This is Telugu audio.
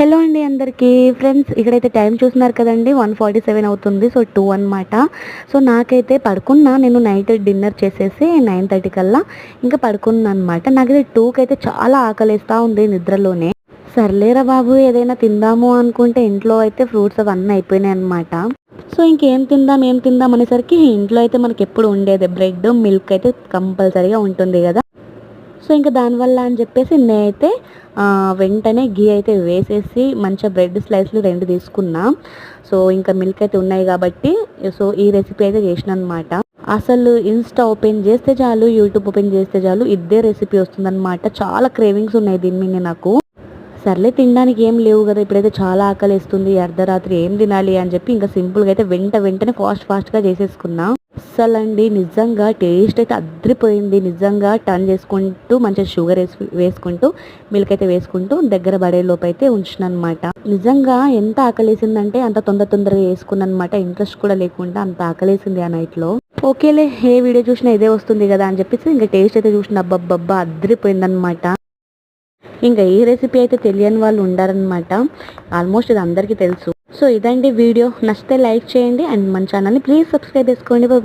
హలో అండి అందరికీ. ఫ్రెండ్స్ ఇక్కడైతే టైం చూస్తున్నారు కదండి. వన్ ఫార్టీ సెవెన్ అవుతుంది. సో టూ అనమాట సో నాకైతే పడుకున్నా. నేను నైట్ డిన్నర్ చేసేసి నైన్ థర్టీ కల్లా ఇంకా పడుకున్నా అనమాట నాకైతే టూకి అయితే చాలా ఆకలిస్తూ ఉంది నిద్రలోనే. సర్లేరా బాబు ఏదైనా తిందాము అనుకుంటే ఇంట్లో అయితే ఫ్రూట్స్ అవన్నీ అయిపోయినాయి అనమాట సో ఇంకేం తిందాం ఏం తిందాం అనేసరికి ఇంట్లో అయితే మనకి ఎప్పుడు ఉండేది. బ్రెడ్ మిల్క్ అయితే కంపల్సరీగా ఉంటుంది కదా. సో ఇంకా దానివల్ల అని చెప్పేసి నేనైతే వెంటనే గీ అయితే వేసేసి మంచిగా బ్రెడ్ స్లైస్లు రెండు తీసుకున్నా. సో ఇంకా మిల్క్ అయితే ఉన్నాయి కాబట్టి సో ఈ రెసిపీ అయితే చేసిన అనమాట అసలు ఇన్స్టా ఓపెన్ చేస్తే చాలు యూట్యూబ్ ఓపెన్ చేస్తే చాలు ఇదే రెసిపీ వస్తుందన్నమాట. చాలా క్రేవింగ్స్ ఉన్నాయి దీని మీద నాకు. సర్లే తినడానికి ఏం లేవు కదా ఇప్పుడైతే చాలా ఆకలి వేస్తుంది అర్ధరాత్రి ఏం తినాలి అని చెప్పి ఇంకా సింపుల్గా అయితే వెంట వెంటనే ఫాస్ట్ ఫాస్ట్గా చేసేసుకున్నా. అస్సలు అండి నిజంగా టేస్ట్ అయితే అద్రిపోయింది. నిజంగా టర్న్ చేసుకుంటూ మంచిగా షుగర్ వేసు వేసుకుంటూ మిల్క్ అయితే వేసుకుంటూ దగ్గర పడే లోపు అయితే ఉంచిన అనమాట నిజంగా ఎంత ఆకలేసిందంటే అంత తొందర తొందరగా వేసుకున్నమాట ఇంట్రెస్ట్ కూడా లేకుండా అంత ఆకలేసింది ఆ నైట్లో. ఓకేలే ఏ వీడియో చూసినా ఇదే వస్తుంది కదా అని చెప్పేసి ఇంకా టేస్ట్ అయితే చూసిన అబ్బబ్బబ్బా అద్రిపోయిందనమాట. ఇంకా ఏ రెసిపీ అయితే తెలియని వాళ్ళు ఉండారనమాట. ఆల్మోస్ట్ ఇది అందరికీ తెలుసు. సో ఇదండి వీడియో. నచ్చితే లైక్ చేయండి అండ్ మన ఛానల్ని ప్లీజ్ సబ్స్క్రైబ్ చేసుకోండి.